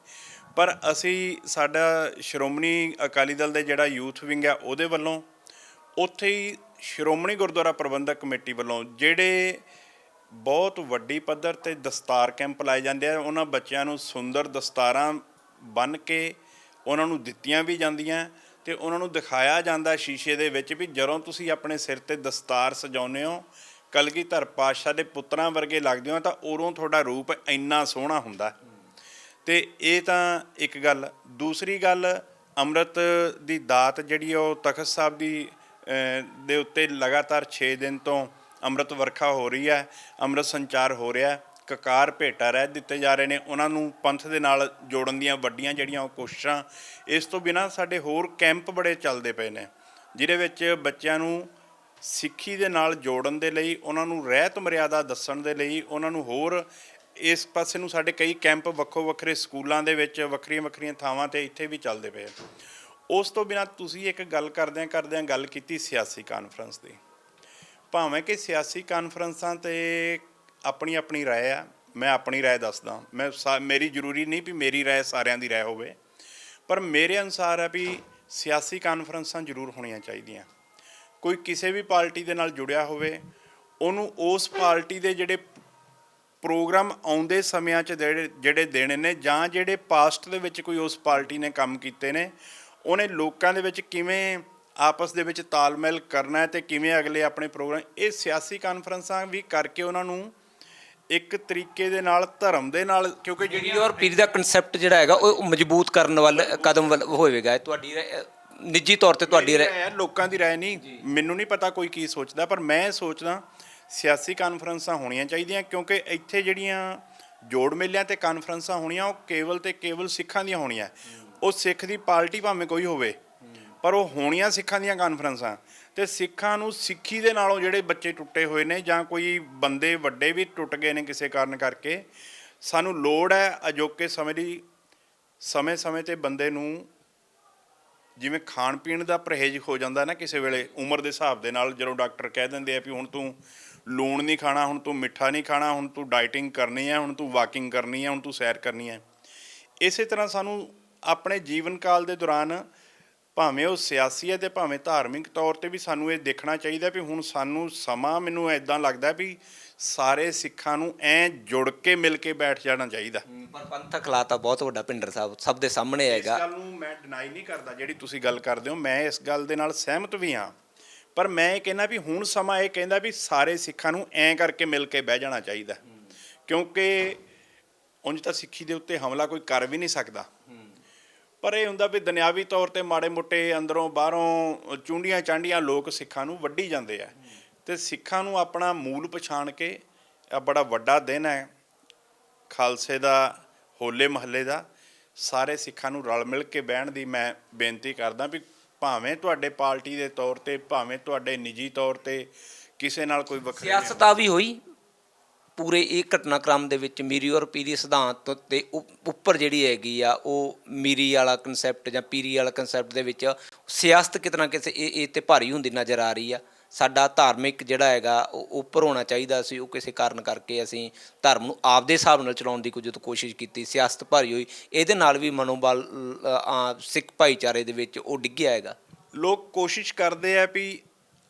S1: ਪਰ ਅਸੀਂ ਸਾਡਾ ਸ਼੍ਰੋਮਣੀ ਅਕਾਲੀ ਦਲ ਦੇ ਜਿਹੜਾ ਯੂਥ ਵਿੰਗ ਹੈ ਉਹਦੇ ਵੱਲੋਂ ਉੱਥੇ ਹੀ ਸ਼੍ਰੋਮਣੀ ਗੁਰਦੁਆਰਾ ਪ੍ਰਬੰਧਕ ਕਮੇਟੀ ਵੱਲੋਂ ਜਿਹੜੇ ਬਹੁਤ ਵੱਡੀ ਪੱਧਰ ਤੇ ਦਸਤਾਰ ਕੈਂਪ ਲਾਏ ਜਾਂਦੇ ਆ, ਉਹਨਾਂ ਬੱਚਿਆਂ ਨੂੰ ਸੁੰਦਰ ਦਸਤਾਰਾਂ ਬੰਨ ਕੇ ਉਹਨਾਂ ਨੂੰ ਦਿੱਤੀਆਂ ਵੀ ਜਾਂਦੀਆਂ ਤੇ ਉਹਨਾਂ ਨੂੰ ਦਿਖਾਇਆ ਜਾਂਦਾ ਸ਼ੀਸ਼ੇ ਦੇ ਵਿੱਚ ਵੀ ਜਦੋਂ ਤੁਸੀਂ ਆਪਣੇ ਸਿਰ ਤੇ ਦਸਤਾਰ ਸਜਾਉਂਦੇ ਹੋ ਕਲਗੀਧਰ ਪਾਤਸ਼ਾਹ ਦੇ ਪੁੱਤਰਾਂ ਵਰਗੇ ਲੱਗਦੇ ਹੋ ਤਾਂ ਉਦੋਂ ਤੁਹਾਡਾ ਰੂਪ ਇੰਨਾ ਸੋਹਣਾ ਹੁੰਦਾ ਹੈ। ਤੇ ਇਹ ਤਾਂ ਇੱਕ ਗੱਲ ਦੂਸਰੀ ਗੱਲ, ਅੰਮ੍ਰਿਤ ਦੀ ਦਾਤ ਜਿਹੜੀ ਆ, ਉਹ ਤਖਤ ਸਾਹਿਬ ਦੀ ਦੇ ਉੱਤੇ ਲਗਾਤਾਰ 6 ਦਿਨ ਤੋਂ ਅੰਮ੍ਰਿਤ ਵਰਖਾ ਹੋ ਰਹੀ ਹੈ, ਅੰਮ੍ਰਿਤ ਸੰਚਾਰ ਹੋ ਰਿਹਾ ਕਕਾਰ ਭੇਟਾ ਰਹਿ ਦਿੱਤੇ ਜਾ ਰਹੇ ਨੇ। ਉਹਨਾਂ ਨੂੰ ਪੰਥ ਦੇ ਨਾਲ ਜੋੜਨ ਦੀਆਂ ਵੱਡੀਆਂ ਜਿਹੜੀਆਂ ਉਹ ਕੋਸ਼ਿਸ਼ਾਂ, ਇਸ ਤੋਂ ਬਿਨਾ ਸਾਡੇ ਹੋਰ ਕੈਂਪ ਬੜੇ ਚੱਲਦੇ ਪਏ ਨੇ, ਜਿਹਦੇ ਵਿੱਚ ਬੱਚਿਆਂ ਨੂੰ ਸਿੱਖੀ ਦੇ ਨਾਲ ਜੋੜਨ ਦੇ ਲਈ, ਉਹਨਾਂ ਨੂੰ ਰਹਿਤ ਮਰਿਆਦਾ ਦੱਸਣ ਦੇ ਲਈ, ਉਹਨਾਂ ਨੂੰ ਹੋਰ ਇਸ ਪਾਸੇ ਨੂੰ ਸਾਡੇ ਕਈ ਕੈਂਪ ਵੱਖੋ ਵੱਖਰੇ ਸਕੂਲਾਂ ਦੇ ਵਿੱਚ ਵੱਖਰੀਆਂ ਵੱਖਰੀਆਂ ਥਾਵਾਂ ਤੇ ਇੱਥੇ ਵੀ ਚੱਲਦੇ ਪਏ ਉਸ ਤੋਂ ਬਿਨਾਂ ਤੁਸੀਂ ਇੱਕ ਗੱਲ ਕਰਦਿਆਂ ਕਰਦਿਆਂ ਗੱਲ ਕੀਤੀ ਸਿਆਸੀ ਕਾਨਫਰੰਸ ਦੀ ਭਾਵੇਂ ਕਿ ਸਿਆਸੀ ਕਾਨਫਰੰਸਾਂ ਤੇ ਆਪਣੀ ਆਪਣੀ رائے ਆ ਮੈਂ ਆਪਣੀ رائے ਦੱਸਦਾ ਮੈਂ ਸਾ- ਮੇਰੀ ਜ਼ਰੂਰੀ ਨਹੀਂ ਵੀ ਮੇਰੀ رائے ਸਾਰਿਆਂ ਦੀ رائے ਹੋਵੇ ਪਰ ਮੇਰੇ ਅਨੁਸਾਰ ਹੈ ਵੀ ਸਿਆਸੀ ਕਾਨਫਰੰਸਾਂ ਜ਼ਰੂਰ ਹੋਣੀਆਂ ਚਾਹੀਦੀਆਂ ਕੋਈ ਕਿਸੇ ਵੀ ਪਾਰਟੀ ਦੇ ਨਾਲ ਜੁੜਿਆ ਹੋਵੇ ਉਹਨੂੰ ਉਸ ਪਾਰਟੀ ਦੇ ਜਿਹੜੇ ਪ੍ਰੋਗਰਾਮ ਆਉਂਦੇ ਸਮਿਆਂ 'ਚ ਜਿਹੜੇ ਜਿਹੜੇ ਦੇਣੇ ਨੇ ਜਾਂ ਜਿਹੜੇ ਪਾਸਟ ਦੇ ਵਿੱਚ ਕੋਈ ਉਸ ਪਾਰਟੀ ਨੇ ਕੰਮ ਕੀਤੇ ਨੇ ਉਹਨੇ ਲੋਕਾਂ ਦੇ ਵਿੱਚ ਕਿਵੇਂ ਆਪਸ ਦੇ ਵਿੱਚ ਤਾਲਮੇਲ ਕਰਨਾ ਹੈ ਤੇ ਕਿਵੇਂ ਅਗਲੇ ਆਪਣੇ ਪ੍ਰੋਗਰਾਮ ਇਹ ਸਿਆਸੀ ਕਾਨਫਰੰਸਾਂ ਵੀ ਕਰਕੇ ਉਹਨਾਂ ਨੂੰ ਇੱਕ ਤਰੀਕੇ ਦੇ ਨਾਲ ਧਰਮ ਦੇ ਨਾਲ ਕਿਉਂਕਿ
S2: ਜਿਹੜੀ ਔਰ ਪੀਰੀ ਦਾ ਕਨਸੈਪਟ ਜਿਹੜਾ ਹੈਗਾ ਉਹ ਮਜ਼ਬੂਤ ਕਰਨ ਵੱਲ ਕਦਮ ਵੱਲ ਹੋਵੇਗਾ। ਤੁਹਾਡੀ ਨਿੱਜੀ ਤੌਰ ਤੇ ਤੁਹਾਡੀ
S1: ਲੋਕਾਂ ਦੀ ਰਾਏ ਨਹੀਂ। ਮੈਨੂੰ ਨਹੀਂ ਪਤਾ ਕੋਈ ਕੀ ਸੋਚਦਾ ਪਰ ਮੈਂ ਸੋਚਦਾ ਸਿਆਸੀ ਕਾਨਫਰੰਸਾਂ ਹੋਣੀਆਂ ਚਾਹੀਦੀਆਂ ਕਿਉਂਕਿ ਇੱਥੇ ਜਿਹੜੀਆਂ ਜੋੜ ਮੇਲਿਆਂ ਤੇ ਕਾਨਫਰੰਸਾਂ ਹੋਣੀਆਂ ਉਹ ਕੇਵਲ ਤੇ ਕੇਵਲ ਸਿੱਖਾਂ ਦੀਆਂ ਹੋਣੀਆਂ। ਉਹ ਸਿੱਖ ਦੀ ਪਾਰਟੀ ਭਾਵੇਂ ਕੋਈ ਹੋਵੇ, ਪਰ ਉਹ ਹੋਣੀਆਂ ਸਿੱਖਾਂ ਦੀਆਂ ਕਾਨਫਰੰਸਾਂ ਤੇ ਸਿੱਖਾਂ ਨੂੰ ਸਿੱਖੀ ਦੇ ਨਾਲੋਂ ਜਿਹੜੇ ਬੱਚੇ ਟੁੱਟੇ ਹੋਏ ਨੇ ਜਾਂ ਕੋਈ ਬੰਦੇ ਵੱਡੇ ਵੀ ਟੁੱਟ ਗਏ ਨੇ ਕਿਸੇ ਕਾਰਨ ਕਰਕੇ, ਸਾਨੂੰ ਲੋੜ ਹੈ ਅਜੋਕੇ ਸਮੇਂ ਦੀ, ਸਮੇਂ-ਸਮੇਂ ਤੇ ਬੰਦੇ ਨੂੰ ਜਿਵੇਂ ਖਾਣ ਪੀਣ ਦਾ ਪਰਹੇਜ਼ ਹੋ ਜਾਂਦਾ ਨਾ ਕਿਸੇ ਵੇਲੇ, ਉਮਰ ਦੇ ਹਿਸਾਬ ਦੇ ਨਾਲ ਜਦੋਂ ਡਾਕਟਰ ਕਹਿ ਦਿੰਦੇ ਆ ਵੀ ਹੁਣ ਤੂੰ ਲੂਣ ਨਹੀਂ ਖਾਣਾ, ਹੁਣ ਤੂੰ ਮਿੱਠਾ ਨਹੀਂ ਖਾਣਾ, ਹੁਣ ਤੂੰ ਡਾਈਟਿੰਗ ਕਰਨੀ ਹੈ, ਹੁਣ ਤੂੰ ਵਾਕਿੰਗ ਕਰਨੀ ਹੈ, ਹੁਣ ਤੂੰ ਸੈਰ ਕਰਨੀ ਹੈ। ਇਸੇ ਤਰ੍ਹਾਂ ਸਾਨੂੰ ਆਪਣੇ ਜੀਵਨ ਕਾਲ ਦੇ ਦੌਰਾਨ ਭਾਵੇਂ ਉਹ ਸਿਆਸੀ ਹੈ ਤੇ ਭਾਵੇਂ ਧਾਰਮਿਕ ਤੌਰ ਤੇ ਵੀ ਸਾਨੂੰ ਇਹ ਦੇਖਣਾ ਚਾਹੀਦਾ ਵੀ ਹੁਣ ਸਾਨੂੰ ਸਮਾਂ ਮੈਨੂੰ ਐਦਾਂ ਲੱਗਦਾ ਵੀ ਸਾਰੇ ਸਿੱਖਾਂ ਨੂੰ ਐ ਜੁੜ ਕੇ ਮਿਲ ਕੇ ਬੈਠ ਜਾਣਾ ਚਾਹੀਦਾ।
S2: ਪਰ ਪੰਥਕ ਖਲਾਤਾ ਬਹੁਤ ਵੱਡਾ ਪਿੰਡਰ ਸਾਹਿਬ ਸਭ ਦੇ ਸਾਹਮਣੇ
S1: ਇਸ
S2: ਹੈਗਾ।
S1: ਗੱਲ ਨੂੰ ਮੈਂ ਡਿਨਾਈ ਨਹੀਂ ਕਰਦਾ ਜਿਹੜੀ ਤੁਸੀਂ ਗੱਲ ਕਰਦੇ ਹੋ ਮੈਂ ਇਸ ਗੱਲ ਦੇ ਨਾਲ ਸਹਿਮਤ ਵੀ ਹਾਂ। ਪਰ ਮੈਂ ਇਹ ਕਹਿੰਦਾ ਵੀ ਹੁਣ ਸਮਾਂ ਇਹ ਕਹਿੰਦਾ ਵੀ ਸਾਰੇ ਸਿੱਖਾਂ ਨੂੰ ਐਂ ਕਰਕੇ ਮਿਲ ਕੇ ਬਹਿ ਜਾਣਾ ਚਾਹੀਦਾ। ਕਿਉਂਕਿ ਉਂਝ ਤਾਂ ਸਿੱਖੀ ਦੇ ਉੱਤੇ ਹਮਲਾ ਕੋਈ ਕਰ ਵੀ ਨਹੀਂ ਸਕਦਾ। ਪਰ ਇਹ ਹੁੰਦਾ ਵੀ ਦੁਨਿਆਵੀ ਤੌਰ ਤੇ ਮਾੜੇ ਮੋਟੇ ਅੰਦਰੋਂ ਬਾਹਰੋਂ ਚੁੰਡੀਆਂ ਚਾਂਡੀਆਂ ਲੋਕ ਸਿੱਖਾਂ ਨੂੰ ਵੱਢੀ ਜਾਂਦੇ ਆ। ਤੇ ਸਿੱਖਾਂ ਨੂੰ ਆਪਣਾ ਮੂਲ ਪਛਾਣ ਕੇ ਆ ਬੜਾ ਵੱਡਾ ਦਿਨ ਹੈ। ਖਾਲਸੇ ਦਾ, ਹੋਲੇ ਮਹੱਲੇ ਦਾ, ਸਾਰੇ ਸਿੱਖਾਂ ਨੂੰ ਰਲ ਮਿਲ ਕੇ ਬਹਿਣ ਦੀ ਮੈਂ ਬੇਨਤੀ ਕਰਦਾ ਵੀ ਭਾਵੇਂ ਤੁਹਾਡੇ ਪਾਰਟੀ ਦੇ ਤੌਰ ਤੇ, ਭਾਵੇਂ ਤੁਹਾਡੇ ਨਿੱਜੀ ਤੌਰ ਤੇ ਕਿਸੇ ਨਾਲ ਕੋਈ ਵੱਖਰੀ
S2: ਸਿਆਸਤ ਆ ਵੀ ਹੋਈ ਪੂਰੇ ਇਹ ਘਟਨਾਕ੍ਰਮ ਦੇ ਵਿੱਚ ਮੀਰੀ ਔਰ ਪੀਰੀ ਸਿਧਾਂਤ ਤੇ ਉ- ਉੱਪਰ ਜਿਹੜੀ ਹੈਗੀ ਆ ਉਹ ਮੀਰੀ ਵਾਲਾ ਕਨਸੈਪਟ ਜਾਂ ਪੀਰੀ ਵਾਲਾ ਕਨਸੈਪਟ ਦੇ ਵਿੱਚ ਸਿਆਸਤ ਕਿਤਨਾ ਕਿਸੇ ਇਹ ਇਹ ਤੇ ਭਾਰੀ ਹੁੰਦੀ ਨਜ਼ਰ ਆ ਰਹੀ ਆ। ਸਾਡਾ ਧਾਰਮਿਕ ਜਿਹੜਾ ਹੈਗਾ ਉਹ ਉੱਪਰ ਹੋਣਾ ਚਾਹੀਦਾ ਸੀ ਉਹ ਕਿਸੇ ਕਾਰਨ ਕਰਕੇ ਅਸੀਂ ਧਰਮ ਨੂੰ ਆਪਦੇ ਹਿਸਾਬ ਨਾਲ ਚਲਾਉਣ ਦੀ ਕੁਝ ਕੋਸ਼ਿਸ਼ ਕੀਤੀ। ਸਿਆਸਤ ਭਾਰੀ ਹੋਈ ਇਹਦੇ ਨਾਲ ਵੀ ਮਨੋਬਲ ਆ, ਸਿੱਖ ਭਾਈਚਾਰੇ ਦੇ ਵਿੱਚ ਉਹ ਡਿੱਗਿਆ ਹੈਗਾ।
S1: ਲੋਕ ਕੋਸ਼ਿਸ਼ ਕਰਦੇ ਆ ਵੀ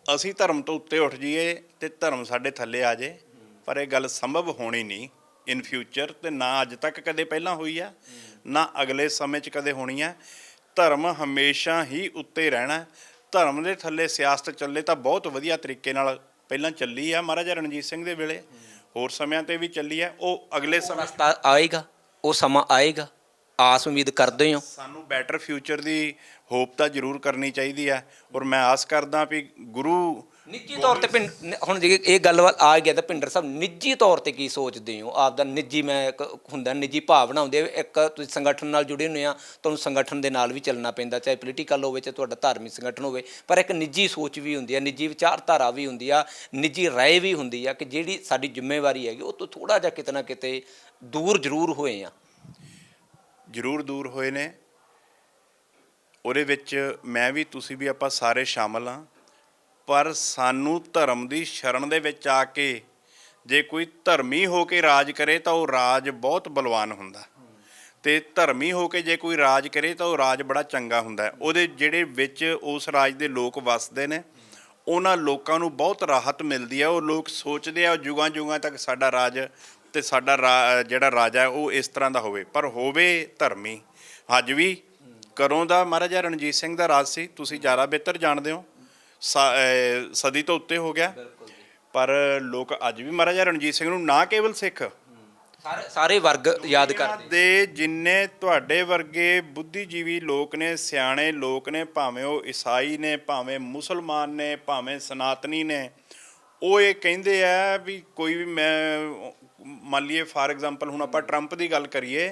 S1: ਅਸੀਂ ਧਰਮ ਤੋਂ ਉੱਤੇ ਉੱਠ ਜਾਈਏ ਤੇ ਧਰਮ ਸਾਡੇ ਥੱਲੇ ਆ ਜੇ ਪਰ ਇਹ ਗੱਲ ਸੰਭਵ ਹੋਣੀ ਨਹੀਂ ਇਨ ਫਿਊਚਰ ਤੇ ਨਾ ਅੱਜ ਤੱਕ ਕਦੇ ਪਹਿਲਾਂ ਹੋਈ ਆ ਨਾ ਅਗਲੇ ਸਮੇਂ 'ਚ ਕਦੇ ਹੋਣੀ ਆ। ਧਰਮ ਹਮੇਸ਼ਾ ਹੀ ਉੱਤੇ ਰਹਿਣਾ। ਧਰਮ ਦੇ ਥੱਲੇ ਸਿਆਸਤ ਚੱਲੇ ਤਾਂ ਬਹੁਤ ਵਧੀਆ ਤਰੀਕੇ ਨਾਲ ਪਹਿਲਾਂ ਚੱਲੀ ਆ ਮਹਾਰਾਜਾ ਰਣਜੀਤ ਸਿੰਘ ਦੇ ਵੇਲੇ। ਹੋਰ ਸਮਿਆਂ ਤੇ ਵੀ ਚੱਲੀ ਆ ਉਹ ਅਗਲੇ ਸਮੇਂ
S2: ਰਸਤਾ ਆਏਗਾ ਉਹ ਸਮਾਂ ਆਏਗਾ। ਆਸ ਉਮੀਦ ਕਰਦੇ ਹੋ।
S1: ਸਾਨੂੰ ਬੈਟਰ ਫਿਊਚਰ ਦੀ ਹੋਪ ਤਾਂ ਜ਼ਰੂਰ ਕਰਨੀ ਚਾਹੀਦੀ ਹੈ ਔਰ ਮੈਂ ਆਸ ਕਰਦਾ ਵੀ ਗੁਰੂ
S2: ਨਿੱਜੀ ਤੌਰ ਤੇ ਪਿੰਡ ਹੁਣ ਜੇ ਇਹ ਗੱਲ ਵੱਲ ਆ ਗਿਆ ਤਾਂ ਪਿੰਡਰ ਸਾਹਿਬ, ਨਿੱਜੀ ਤੌਰ ਤੇ ਕੀ ਸੋਚਦੇ ਹੋ? ਆਪ ਦਾ ਨਿੱਜੀ ਮੈਂ ਇੱਕ ਹੁੰਦਾ, ਨਿੱਜੀ ਭਾਵਨਾ ਹੁੰਦੀ ਹੈ ਇੱਕ ਤੁਸੀਂ ਸੰਗਠਨ ਨਾਲ ਜੁੜੇ ਹੁੰਦੇ ਆ, ਤੁਹਾਨੂੰ ਸੰਗਠਨ ਦੇ ਨਾਲ ਵੀ ਚੱਲਣਾ ਪੈਂਦਾ, ਚਾਹੇ ਪੋਲੀਟੀਕਲ ਹੋਵੇ, ਚਾਹੇ ਤੁਹਾਡਾ ਧਾਰਮਿਕ ਸੰਗਠਨ ਹੋਵੇ, ਪਰ ਇੱਕ ਨਿੱਜੀ ਸੋਚ ਵੀ ਹੁੰਦੀ ਹੈ ਨਿੱਜੀ ਵਿਚਾਰਧਾਰਾ ਵੀ ਹੁੰਦੀ ਆ, ਨਿੱਜੀ ਰਾਏ ਵੀ ਹੁੰਦੀ ਆ ਕਿ ਜਿਹੜੀ ਸਾਡੀ ਜ਼ਿੰਮੇਵਾਰੀ ਹੈਗੀ, ਉਹ ਤੋਂ ਥੋੜਾ ਜਿਹਾ ਕਿਤੇ ਨਾ ਕਿਤੇ ਦੂਰ ਜ਼ਰੂਰ ਹੋਏ ਆ।
S1: ਜ਼ਰੂਰ ਦੂਰ ਹੋਏ ਨੇ। ਉਹਦੇ ਵਿੱਚ ਮੈਂ ਵੀ, ਤੁਸੀਂ ਵੀ ਆਪਾਂ ਸਾਰੇ ਸ਼ਾਮਲ ਹਾਂ। ਪਰ ਸਾਨੂੰ ਧਰਮ ਦੀ ਸ਼ਰਨ ਦੇ ਵਿੱਚ ਆ ਕੇ ਜੇ ਕੋਈ ਧਰਮੀ ਹੋ ਕੇ ਰਾਜ ਕਰੇ ਤਾਂ ਉਹ ਰਾਜ ਬਹੁਤ ਬਲਵਾਨ ਹੁੰਦਾ। ਤੇ ਧਰਮੀ ਹੋ ਕੇ ਜੇ ਕੋਈ ਰਾਜ ਕਰੇ ਤਾਂ ਉਹ ਰਾਜ ਬੜਾ ਚੰਗਾ ਹੁੰਦਾ। ਉਹਦੇ ਜਿਹੜੇ ਵਿੱਚ ਉਸ ਰਾਜ ਦੇ ਲੋਕ ਵੱਸਦੇ ਨੇ, ਉਹਨਾਂ ਲੋਕਾਂ ਨੂੰ ਬਹੁਤ ਰਾਹਤ ਮਿਲਦੀ ਹੈ ਉਹ ਲੋਕ ਸੋਚਦੇ ਆ ਜੁਗਾਂ ਜੁਗਾਂ ਤੱਕ ਸਾਡਾ ਰਾਜ ਤੇ ਸਾਡਾ ਰਾ- ਜਿਹੜਾ ਰਾਜਾ ਉਹ ਇਸ ਤਰ੍ਹਾਂ ਦਾ ਹੋਵੇ। ਪਰ ਹੋਵੇ ਧਰਮੀ। ਅੱਜ ਵੀ ਕਰੋਂ ਦਾ ਮਹਾਰਾਜਾ ਰਣਜੀਤ ਸਿੰਘ ਦਾ ਰਾਜ ਸੀ। ਤੁਸੀਂ ਜ਼ਿਆਦਾ ਬਿਹਤਰ ਜਾਣਦੇ ਹੋ। ਸਦੀ ਤੋਂ ਉੱਤੇ ਹੋ ਗਿਆ। ਪਰ ਲੋਕ ਅੱਜ ਵੀ ਮਹਾਰਾਜਾ ਰਣਜੀਤ ਸਿੰਘ ਨੂੰ ਨਾ ਕੇਵਲ ਸਿੱਖ।
S2: ਸਾਰੇ ਸਾਰੇ ਵਰਗ ਯਾਦ ਕਰਦੇ।
S1: ਦੇ ਜਿੰਨੇ ਤੁਹਾਡੇ ਵਰਗੇ ਬੁੱਧੀਜੀਵੀ ਲੋਕ ਨੇ ਸਿਆਣੇ ਲੋਕ ਨੇ ਭਾਵੇਂ ਉਹ ਈਸਾਈ ਨੇ ਭਾਵੇਂ ਮੁਸਲਮਾਨ ਨੇ ਭਾਵੇਂ ਸਨਾਤਨੀ ਨੇ ਉਹ ਇਹ ਕਹਿੰਦੇ ਆ ਵੀ ਕੋਈ ਵੀ ਮੈਂ ਮੰਨ ਲਈਏ ਫਾਰ ਐਗਜ਼ਾਮਪਲ ਹੁਣ ਆਪਾਂ ਟਰੰਪ ਦੀ ਗੱਲ ਕਰੀਏ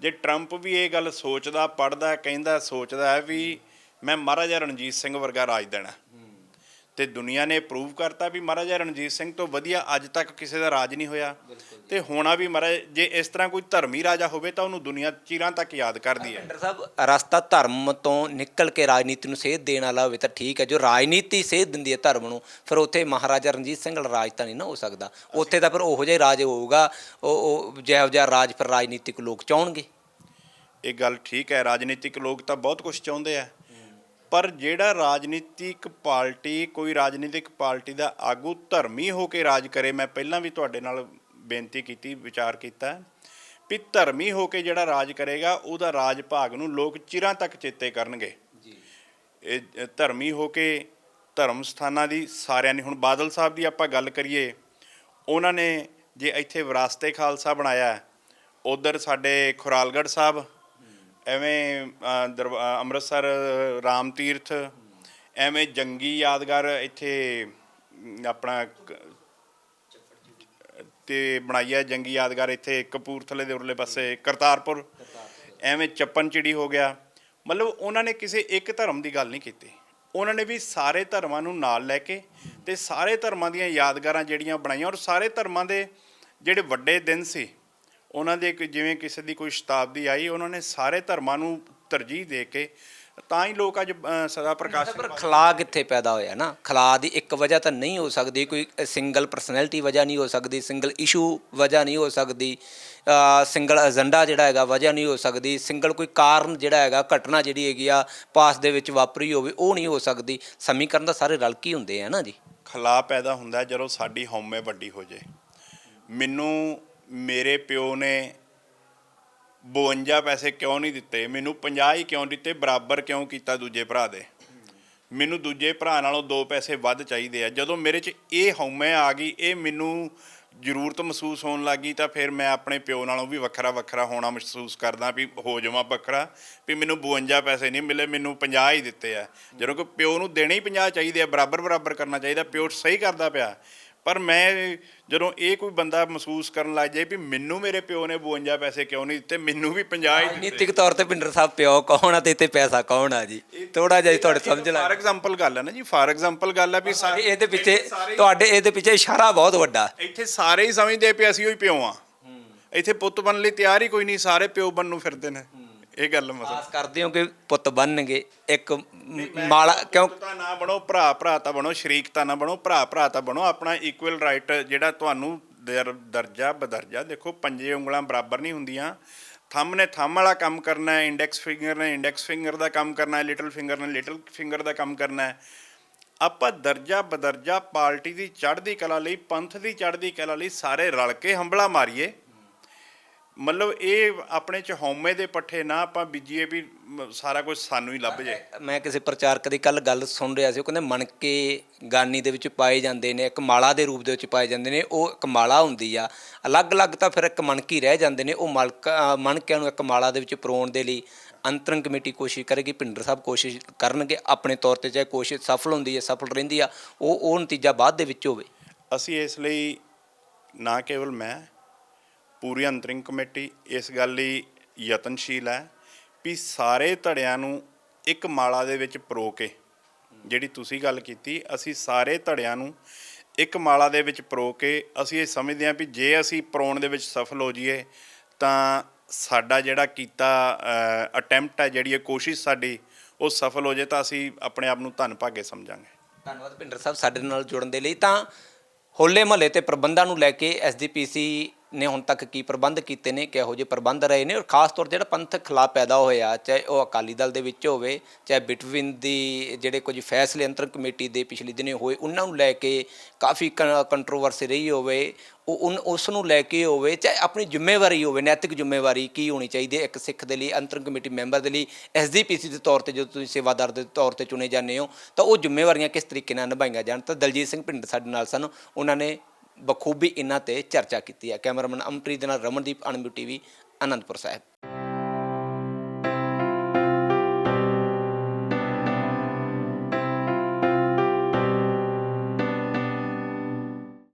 S1: ਜੇ ਟਰੰਪ ਵੀ ਇਹ ਗੱਲ ਸੋਚਦਾ ਪੜਦਾ ਕਹਿੰਦਾ ਸੋਚਦਾ ਹੈ ਵੀ ਮੈਂ ਮਹਾਰਾਜਾ ਰਣਜੀਤ ਸਿੰਘ ਵਰਗਾ ਰਾਜ ਦੇਣਾ। ਤੇ ਦੁਨੀਆ ਨੇ ਪ੍ਰੂਵ ਕਰਤਾ ਵੀ ਮਹਾਰਾਜਾ ਰਣਜੀਤ ਸਿੰਘ ਤੋਂ ਵਧੀਆ ਅੱਜ ਤੱਕ ਕਿਸੇ ਦਾ ਰਾਜ ਨਹੀਂ ਹੋਇਆ। ਤੇ ਹੋਣਾ ਵੀ ਮਹਾਰਾਜ ਜੇ ਇਸ ਤਰ੍ਹਾਂ ਕੋਈ ਧਰਮੀ ਰਾਜਾ ਹੋਵੇ ਤਾਂ ਉਹਨੂੰ ਦੁਨੀਆ ਚਿਰਾਂ ਤੱਕ ਯਾਦ ਕਰਦੀ ਹੈ।
S2: ਪਿੰਡਰ ਸਾਹਿਬ ਰਸਤਾ ਧਰਮ ਤੋਂ ਨਿਕਲ ਕੇ ਰਾਜਨੀਤੀ ਨੂੰ ਸੇਧ ਦੇਣ ਵਾਲਾ ਹੋਵੇ ਤਾਂ ਠੀਕ ਹੈ। ਜੋ ਰਾਜਨੀਤੀ ਸੇਧ ਦਿੰਦੀ ਹੈ ਧਰਮ ਨੂੰ ਫਿਰ ਉੱਥੇ ਮਹਾਰਾਜਾ ਰਣਜੀਤ ਸਿੰਘ ਵਾਲਾ ਰਾਜ ਤਾਂ ਨਹੀਂ ਨਾ ਹੋ ਸਕਦਾ। ਉੱਥੇ ਤਾਂ ਫਿਰ ਉਹੋ ਜਿਹਾ ਰਾਜ ਹੋਊਗਾ। ਉਹ ਉਹ ਜਿਹੋ ਜਿਹਾ ਰਾਜ ਫਿਰ ਰਾਜਨੀਤਿਕ ਲੋਕ ਚਾਹਣਗੇ।
S1: ਇਹ ਗੱਲ ਠੀਕ ਹੈ ਰਾਜਨੀਤਿਕ ਲੋਕ ਤਾਂ ਬਹੁਤ ਕੁਝ ਚਾਹੁੰਦੇ ਆ। ਪਰ ਜਿਹੜਾ ਰਾਜਨੀਤਿਕ ਪਾਰਟੀ ਕੋਈ ਰਾਜਨੀਤਿਕ ਪਾਰਟੀ ਦਾ ਆਗੂ ਧਰਮੀ ਹੋ ਕੇ ਰਾਜ ਕਰੇ ਮੈਂ ਪਹਿਲਾਂ ਵੀ ਤੁਹਾਡੇ ਨਾਲ ਬੇਨਤੀ ਕੀਤੀ ਵਿਚਾਰ ਕੀਤਾ ਵੀ ਧਰਮੀ ਹੋ ਕੇ ਜਿਹੜਾ ਰਾਜ ਕਰੇਗਾ ਉਹਦਾ ਰਾਜ ਭਾਗ ਨੂੰ ਲੋਕ ਚਿਰਾਂ ਤੱਕ ਚੇਤੇ ਕਰਨਗੇ।
S2: ਜੀ।
S1: ਇਹ ਧਰਮੀ ਹੋ ਕੇ ਧਰਮ ਸਥਾਨਾਂ ਦੀ ਸਾਰਿਆਂ ਨੇ ਹੁਣ ਬਾਦਲ ਸਾਹਿਬ ਦੀ ਆਪਾਂ ਗੱਲ ਕਰੀਏ ਉਹਨਾਂ ਨੇ ਜੇ ਇੱਥੇ ਵਿਰਾਸਤੇ ਖਾਲਸਾ ਬਣਾਇਆ ਉਧਰ ਸਾਡੇ ਖੁਰਾਲਗੜ੍ਹ ਸਾਹਿਬ ਐਵੇਂ ਅ, ਦਰਬਾ- ਅੰਮ੍ਰਿਤਸਰ ਰਾਮ ਤੀਰਥ ਐਵੇਂ ਜੰਗੀ ਯਾਦਗਾਰ ਇੱਥੇ ਅਮ, ਆਪਣਾ ਕ- ਤੇ ਬਣਾਈ ਹੈ ਜੰਗੀ ਯਾਦਗਾਰ ਇੱਥੇ ਕਪੂਰਥਲੇ ਦੇ ਉਰਲੇ ਪਾਸੇ ਕਰਤਾਰਪੁਰ। ਐਵੇਂ ਚੱਪਨ ਚਿੜੀ ਹੋ ਗਿਆ। ਮਤਲਬ ਉਹਨਾਂ ਨੇ ਕਿਸੇ ਇੱਕ ਧਰਮ ਦੀ ਗੱਲ ਨਹੀਂ ਕੀਤੀ। ਉਹਨਾਂ ਨੇ ਵੀ ਸਾਰੇ ਧਰਮਾਂ ਨੂੰ ਨਾਲ ਲੈ ਕੇ ਤੇ ਸਾਰੇ ਧਰਮਾਂ ਦੀਆਂ ਯਾਦਗਾਰਾਂ ਜਿਹੜੀਆਂ ਬਣਾਈਆਂ ਔਰ ਸਾਰੇ ਧਰਮਾਂ ਦੇ ਜਿਹੜੇ ਵੱਡੇ ਦਿਨ ਸੀ ਉਹਨਾਂ ਦੇ ਜਿਵੇਂ ਕਿਸੇ ਦੀ ਕੋਈ ਸ਼ਤਾਬਦੀ ਆਈ ਉਹਨਾਂ ਨੇ ਸਾਰੇ ਧਰਮਾਂ ਨੂੰ ਤਰਜੀਹ ਦੇ ਕੇ ਤਾਂ ਹੀ ਲੋਕ ਅੱਜ ਸਦਾ ਪ੍ਰਕਾਸ਼
S2: ਪਰ ਖਲਾ ਕਿੱਥੇ ਪੈਦਾ ਹੋਇਆ ਨਾ? ਖਲਾ ਦੀ ਇੱਕ ਵਜ੍ਹਾ ਤਾਂ ਨਹੀਂ ਹੋ ਸਕਦੀ ਕੋਈ ਸਿੰਗਲ ਪਰਸਨੈਲਿਟੀ ਵਜ੍ਹਾ ਨਹੀਂ ਹੋ ਸਕਦੀ ਸਿੰਗਲ ਇਸ਼ੂ ਵਜ੍ਹਾ ਨਹੀਂ ਹੋ ਸਕਦੀ ਸਿੰਗਲ ਏਜੰਡਾ ਜਿਹੜਾ ਹੈਗਾ ਵਜ੍ਹਾ ਨਹੀਂ ਹੋ ਸਕਦੀ ਸਿੰਗਲ ਕੋਈ ਕਾਰਨ ਜਿਹੜਾ ਹੈਗਾ ਘਟਨਾ ਜਿਹੜੀ ਹੈਗੀ ਆ ਪਾਸ ਦੇ ਵਿੱਚ ਵਾਪਰੀ ਹੋਵੇ ਉਹ ਨਹੀਂ ਹੋ ਸਕਦੀ। ਸਮੀਕਰਨ ਤਾਂ ਸਾਰੇ ਰਲ ਕੇ ਹੁੰਦੇ ਆ ਨਾ ਜੀ।
S1: ਖਲਾ ਪੈਦਾ ਹੁੰਦਾ ਜਦੋਂ ਸਾਡੀ ਹਉਮੈ ਵੱਡੀ ਹੋ ਜੇ ਮੈਨੂੰ ਮੇਰੇ ਪਿਓ ਨੇ 52 ਪੈਸੇ ਕਿਉਂ ਨਹੀਂ ਦਿੱਤੇ? ਮੈਨੂੰ 50 ਹੀ ਕਿਉਂ ਦਿੱਤੇ? ਬਰਾਬਰ ਕਿਉਂ ਕੀਤਾ ਦੂਜੇ ਭਰਾ ਦੇ? ਮੈਨੂੰ ਦੂਜੇ ਭਰਾ ਨਾਲੋਂ 2 ਪੈਸੇ ਵੱਧ ਚਾਹੀਦੇ ਆ। ਜਦੋਂ ਮੇਰੇ 'ਚ ਇਹ ਹਉਮੈ ਆ ਗਈ, ਇਹ ਮੈਨੂੰ ਜ਼ਰੂਰਤ ਮਹਿਸੂਸ ਹੋਣ ਲੱਗੀ ਤਾਂ ਫਿਰ ਮੈਂ ਆਪਣੇ ਪਿਓ ਨਾਲੋਂ ਵੀ ਵੱਖਰਾ ਵੱਖਰਾ ਹੋਣਾ ਮਹਿਸੂਸ ਕਰਦਾ ਵੀ ਹੋ ਜਾਵਾਂ ਵੱਖਰਾ, ਵੀ ਮੈਨੂੰ 52 ਪੈਸੇ ਨਹੀਂ ਮਿਲੇ, ਮੈਨੂੰ 50 ਹੀ ਦਿੱਤੇ ਆ। ਜਦੋਂ ਕਿ ਪਿਓ ਨੂੰ ਦੇਣੇ ਹੀ 50 ਚਾਹੀਦੇ ਆ, ਬਰਾਬਰ ਬਰਾਬਰ ਕਰਨਾ ਚਾਹੀਦਾ, ਪਿਓ ਸਹੀ ਕਰਦਾ ਪਿਆ। ਪਰ ਮੈਂ ਜਦੋਂ ਇਹ ਕੋਈ ਬੰਦਾ ਮਹਿਸੂਸ ਕਰਨ ਲੱਗ ਜਾਏ ਵੀ ਮੈਨੂੰ ਮੇਰੇ ਪਿਓ ਨੇ 52 ਪੈਸੇ ਕਿਉਂ ਨਹੀਂ ਦਿੱਤੇ ਮੈਨੂੰ ਵੀ 50 ਹੀ ਦਿੱਤੇ।
S2: ਰਾਜਨੀਤਿਕ ਤੌਰ ਤੇ ਪਿੰਡਰ ਸਾਹਿਬ ਪਿਓ ਕੌਣ ਆ ਤੇ ਇੱਥੇ ਪੈਸਾ ਕੌਣ ਆ ਜੀ? ਥੋੜਾ ਜਿਹਾ ਜੀ ਤੁਹਾਡੇ ਸਮਝ
S1: ਫਾਰ
S2: ਲੱਗ
S1: ਐਗਜ਼ਾਮਪਲ ਗੱਲ ਹੈ ਨਾ ਜੀ ਫਾਰ ਐਗਜ਼ਾਮਪਲ ਗੱਲ ਹੈ ਵੀ ਸਾਰੇ
S2: ਇਹਦੇ ਪਿੱਛੇ ਤੁਹਾਡੇ ਇਹਦੇ ਪਿੱਛੇ ਇਸ਼ਾਰਾ ਬਹੁਤ ਵੱਡਾ।
S1: ਇੱਥੇ ਸਾਰੇ ਹੀ ਸਮਝਦੇ ਪਏ ਅਸੀਂ ਉਹੀ ਪਿਓ ਆ। ਇੱਥੇ ਪੁੱਤ ਬਣਨ ਲਈ ਤਿਆਰ ਹੀ ਕੋਈ ਨਹੀਂ ਸਾਰੇ ਪਿਓ ਬਣਨ ਨੂੰ ਫਿਰਦੇ ਨੇ। ਇਹ ਗੱਲ ਮਤਲਬ
S2: ਆਸ ਕਰਦੇ ਹੋ ਕਿ ਪੁੱਤ ਬਣਨਗੇ ਇੱਕ ਮਾਲਾ ਕਿਉਂ
S1: ਤਾਂ ਨਾ ਬਣੋ ਭਰਾ ਭਰਾ ਤਾਂ ਬਣੋ ਸ਼ਰੀਕ ਤਾਂ ਨਾ ਬਣੋ ਭਰਾ ਭਰਾ ਤਾਂ ਬਣੋ ਆਪਣਾ ਇਕੁਅਲ ਰਾਈਟ ਜਿਹੜਾ ਤੁਹਾਨੂੰ ਦਰ- ਦਰਜਾ ਬਦਰਜਾ ਦੇਖੋ ਪੰਜੇ ਉਂਗਲਾਂ ਬਰਾਬਰ ਨਹੀਂ ਹੁੰਦੀਆਂ। ਥੰਮ ਨੇ ਥੰਮ ਵਾਲਾ ਕੰਮ ਕਰਨਾ ਹੈ ਇੰਡੈਕਸ ਫਿੰਗਰ ਨੇ ਇੰਡੈਕਸ ਫਿੰਗਰ ਦਾ ਕੰਮ ਕਰਨਾ ਹੈ ਲਿਟਲ ਫਿੰਗਰ ਨੇ ਲਿਟਲ ਫਿੰਗਰ ਦਾ ਕੰਮ ਕਰਨਾ ਹੈ। ਆਪਾਂ ਦਰਜਾ ਬਦਰਜਾ ਪਾਰਟੀ ਦੀ ਚੜ੍ਹਦੀ ਕਲਾ ਲਈ ਪੰਥ ਦੀ ਚੜ੍ਹਦੀ ਕਲਾ ਲਈ ਸਾਰੇ ਰਲ ਕੇ ਹੰਬਲਾ ਮਾਰੀਏ। ਮਤਲਬ ਇਹ ਆਪਣੇ ਚ ਹਉਮੈ ਦੇ ਪੱਠੇ ਨਾ ਆਪਾਂ ਬੀਜੀਏ ਵੀ ਮ- ਸਾਰਾ ਕੁਝ ਸਾਨੂੰ ਹੀ ਲੱਭ ਜੇ।
S2: ਮੈਂ ਕਿਸੇ ਪ੍ਰਚਾਰਕ ਦੀ ਕੱਲ ਗੱਲ ਸੁਣ ਰਿਹਾ ਸੀ ਉਹ ਕਹਿੰਦੇ ਮਣਕੇ ਗਾਨੀ ਦੇ ਵਿੱਚ ਪਾਏ ਜਾਂਦੇ ਨੇ ਇੱਕ ਮਾਲਾ ਦੇ ਰੂਪ ਦੇ ਵਿੱਚ ਪਾਏ ਜਾਂਦੇ ਨੇ ਉਹ ਇੱਕ ਮਾਲਾ ਹੁੰਦੀ ਆ। ਅਲੱਗ-ਅਲੱਗ ਤਾਂ ਫਿਰ ਇੱਕ ਮਣਕੀ ਰਹਿ ਜਾਂਦੇ ਨੇ ਉਹ ਮਲਕ ਅ, ਮਣਕਿਆਂ ਨੂੰ ਇੱਕ ਮਾਲਾ ਦੇ ਵਿੱਚ ਪਰੋਣ ਦੇ ਲਈ ਅੰਤਰੰਗ ਕਮੇਟੀ ਕੋਸ਼ਿਸ਼ ਕਰੇਗੀ ਭਿੰਡਰ ਸਾਹਿਬ ਕੋਸ਼ਿਸ਼ ਕਰਨਗੇ ਆਪਣੇ ਤੌਰ ਤੇ ਚਾਹੇ ਕੋਸ਼ਿਸ਼ ਸਫਲ ਹੁੰਦੀ ਹੈ ਸਫਲ ਰਹਿੰਦੀ ਆ ਉਹ ਉਹ ਨਤੀਜਾ ਬਾਅਦ ਦੇ ਵਿੱਚ ਹੋਵੇ।
S1: ਅਸੀਂ ਇਸ ਲਈ ਨਾ ਕੇਵਲ ਮੈਂ ਪੂਰੀ ਅੰਤਰਿੰਗ ਕਮੇਟੀ ਇਸ ਗੱਲ ਲਈ ਯਤਨਸ਼ੀਲ ਹੈ ਵੀ ਸਾਰੇ ਧੜਿਆਂ ਨੂੰ ਇੱਕ ਮਾਲਾ ਦੇ ਵਿੱਚ ਪਰੋ ਕੇ ਜਿਹੜੀ ਤੁਸੀਂ ਗੱਲ ਕੀਤੀ, ਅਸੀਂ ਸਾਰੇ ਧੜਿਆਂ ਨੂੰ ਇੱਕ ਮਾਲਾ ਦੇ ਵਿੱਚ ਪਰੋ ਕੇ ਅਸੀਂ ਇਹ ਸਮਝਦੇ ਹਾਂ ਵੀ ਜੇ ਅਸੀਂ ਪਰੋਣ ਦੇ ਵਿੱਚ ਸਫਲ ਹੋ ਜਾਈਏ, ਤਾਂ ਸਾਡਾ ਜਿਹੜਾ ਕੀਤਾ ਅਟੈਂਪਟ ਹੈ, ਜਿਹੜੀ ਇਹ ਕੋਸ਼ਿਸ਼ ਸਾਡੀ ਉਹ ਸਫਲ ਹੋ ਜੇ ਤਾਂ ਅਸੀਂ ਆਪਣੇ ਆਪ ਨੂੰ ਧੰਨ ਭਾਗੇ ਸਮਝਾਂਗੇ।
S2: ਧੰਨਵਾਦ ਭਿੰਡਰ ਸਾਹਿਬ ਸਾਡੇ ਨਾਲ ਜੁੜਨ ਦੇ ਲਈ। ਤਾਂ ਹੋਲੇ ਮਹੱਲੇ ਤੇ ਪ੍ਰਬੰਧਾਂ ਨੂੰ ਲੈ ਕੇ ਐਸਜੀਪੀਸੀ ਨੇ ਹੁਣ ਤੱਕ ਕੀ ਪ੍ਰਬੰਧ ਕੀਤੇ ਨੇ, ਕਿਹੋ ਜਿਹੇ ਪ੍ਰਬੰਧ ਰਹੇ ਨੇ ਔਰ ਖਾਸ ਤੌਰ ਤੇ ਜਿਹੜਾ ਪੰਥਕ ਖਿਲਾਫ ਪੈਦਾ ਹੋਇਆ, ਚਾਹੇ ਉਹ ਅਕਾਲੀ ਦਲ ਦੇ ਵਿੱਚ ਹੋਵੇ, ਚਾਹੇ ਬਿਟਵਿਨ ਦੀ ਜਿਹੜੇ ਕੁਝ ਫੈਸਲੇ ਅੰਤਰ ਕਮੇਟੀ ਦੇ ਪਿਛਲੇ ਦਿਨੇ ਹੋਏ, ਉਹਨਾਂ ਨੂੰ ਲੈ ਕੇ ਕਾਫੀ ਕੰਟਰੋਵਰਸੀ ਰਹੀ ਹੋਵੇ, ਉਹ ਉਨ- ਉਸ ਨੂੰ ਲੈ ਕੇ ਹੋਵੇ, ਚਾਹੇ ਆਪਣੀ ਜ਼ਿੰਮੇਵਾਰੀ ਹੋਵੇ, ਨੈਤਿਕ ਜ਼ਿੰਮੇਵਾਰੀ ਕੀ ਹੋਣੀ ਚਾਹੀਦੀ ਹੈ ਇੱਕ ਸਿੱਖ ਦੇ ਲਈ ਅੰਤਰ ਕਮੇਟੀ ਮੈਂਬਰ ਦੇ ਲਈ ਐਸਜੀਪੀਸੀ ਦੇ ਤੌਰ ਤੇ ਜਦੋਂ ਤੁਸੀਂ ਸੇਵਾਦਾਰ ਦੇ ਤੌਰ ਤੇ ਚੁਣੇ ਜਾਂਦੇ ਹੋ, ਤਾਂ ਉਹ ਜ਼ਿੰਮੇਵਾਰੀਆਂ ਕਿਸ ਤਰੀਕੇ ਨਾਲ ਨਿਭਾਈਆਂ ਜਾਣ? ਤਾਂ ਦਲਜੀਤ ਸਿੰਘ ਭਿੰਡ ਸਾਡੇ ਨਾਲ ਸਨ, ਉਹਨਾਂ ਨੇ ਬਖੂਬੀ ਇਹਨਾਂ ਤੇ ਚਰਚਾ ਕੀਤੀ ਹੈ। ਕੈਮਰਾਮੈਨ ਅਮਪ੍ਰੀਤ ਦੇ ਨਾਲ ਰਮਨਦੀਪ ਅਣਮਿਊ ਟੀਵੀ, ਅਨੰਦਪੁਰ ਸਾਹਿਬ।